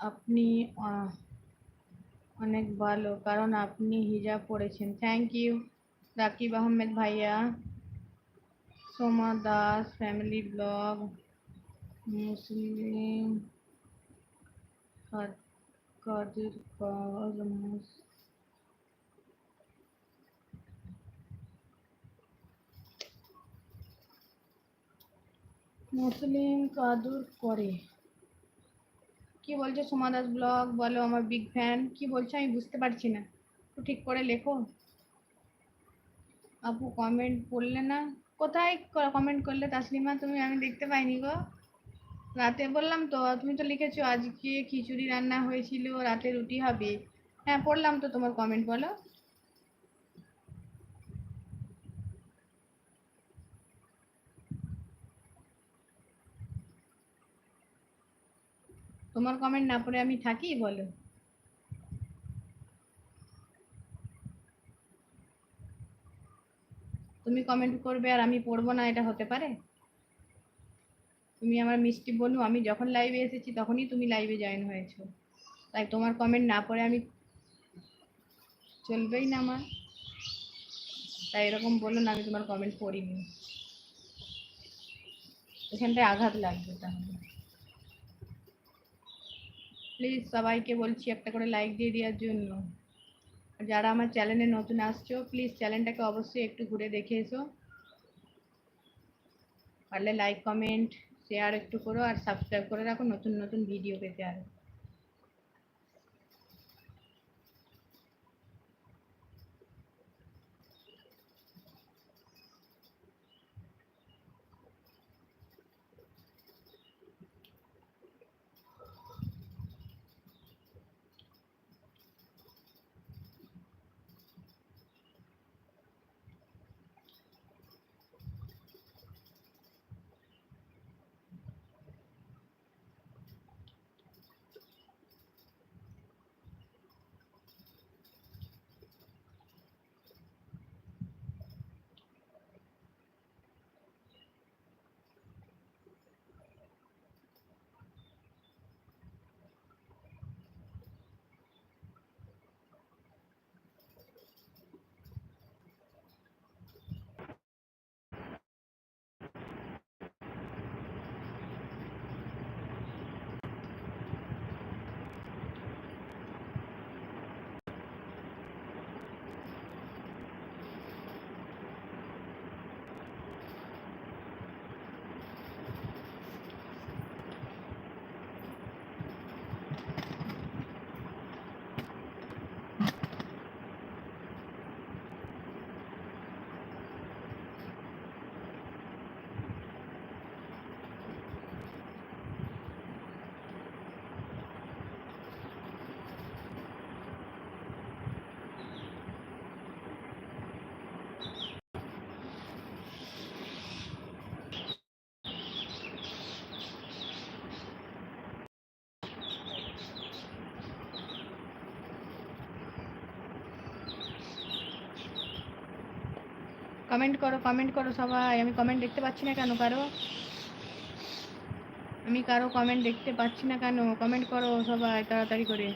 আপনি আহ, অনেক ভালো কারণ আপনি হিজাব পড়েছেন থ্যাংক ইউ রাকিব আহমেদ ভাইয়া সোমা দাস ফ্যামিলি ব্লগ মুসলিম কাদ- কাদের কর মুস- মুসলিম কাদুর করে কি বলছো সোমা দাস ব্লগ? বলো, আমার বিগ ফ্যান কি বলছো? আমি বুঝতে পারছি না। একটু ঠিক করে লেখো। আপু কমেন্ট পড়লে না? কোথায় কমেন্ট করলে? তাসলিমা, তুমি, আমি দেখতে পাইনি গো। রাতে বললাম তো, তুমি তো লিখেছো আজকে খিচুড়ি রান্না হয়েছিল, রাতে রুটি হবে। হ্যাঁ পড়লাম তো তোমার কমেন্ট বলো। তোমার কমেন্ট না পড়ে আমি থাকি, বলো। তুমি কমেন্ট করবে আর আমি পড়ব না, এটা হতে পারে? তুমি আমার মিষ্টি বনু আমি যখন লাইভে এসেছি তখনই তুমি লাইভে জয়েন হয়েছো। তাই তোমার কমেন্ট না পড়ে আমি চলবেই না আমার তাই এরকম বলো না, আমি তোমার কমেন্ট পড়িনি। এখানটায় আঘাত লাগবে তাহলে। প্লিজ সবাইকে বলছি একটা করে লাইক দিয়ে দেওয়ার জন্য। যারা আমার চ্যানেলে নতুন আসছো প্লিজ চ্যানেলটাকে অবশ্যই একটু ঘুরে দেখে এসো। পারলে লাইক কমেন্ট শেয়ার একটু করো আর সাবস্ক্রাইব করে রাখো নতুন নতুন ভিডিও পেতে আরও। কমেন্ট করো কমেন্ট করো সবাই। আমি কমেন্ট দেখতে পাচ্ছি না কেন কারও? আমি কারও কমেন্ট দেখতে পাচ্ছি না কেন? কমেন্ট করো সবাই, তাড়াতাড়ি করে।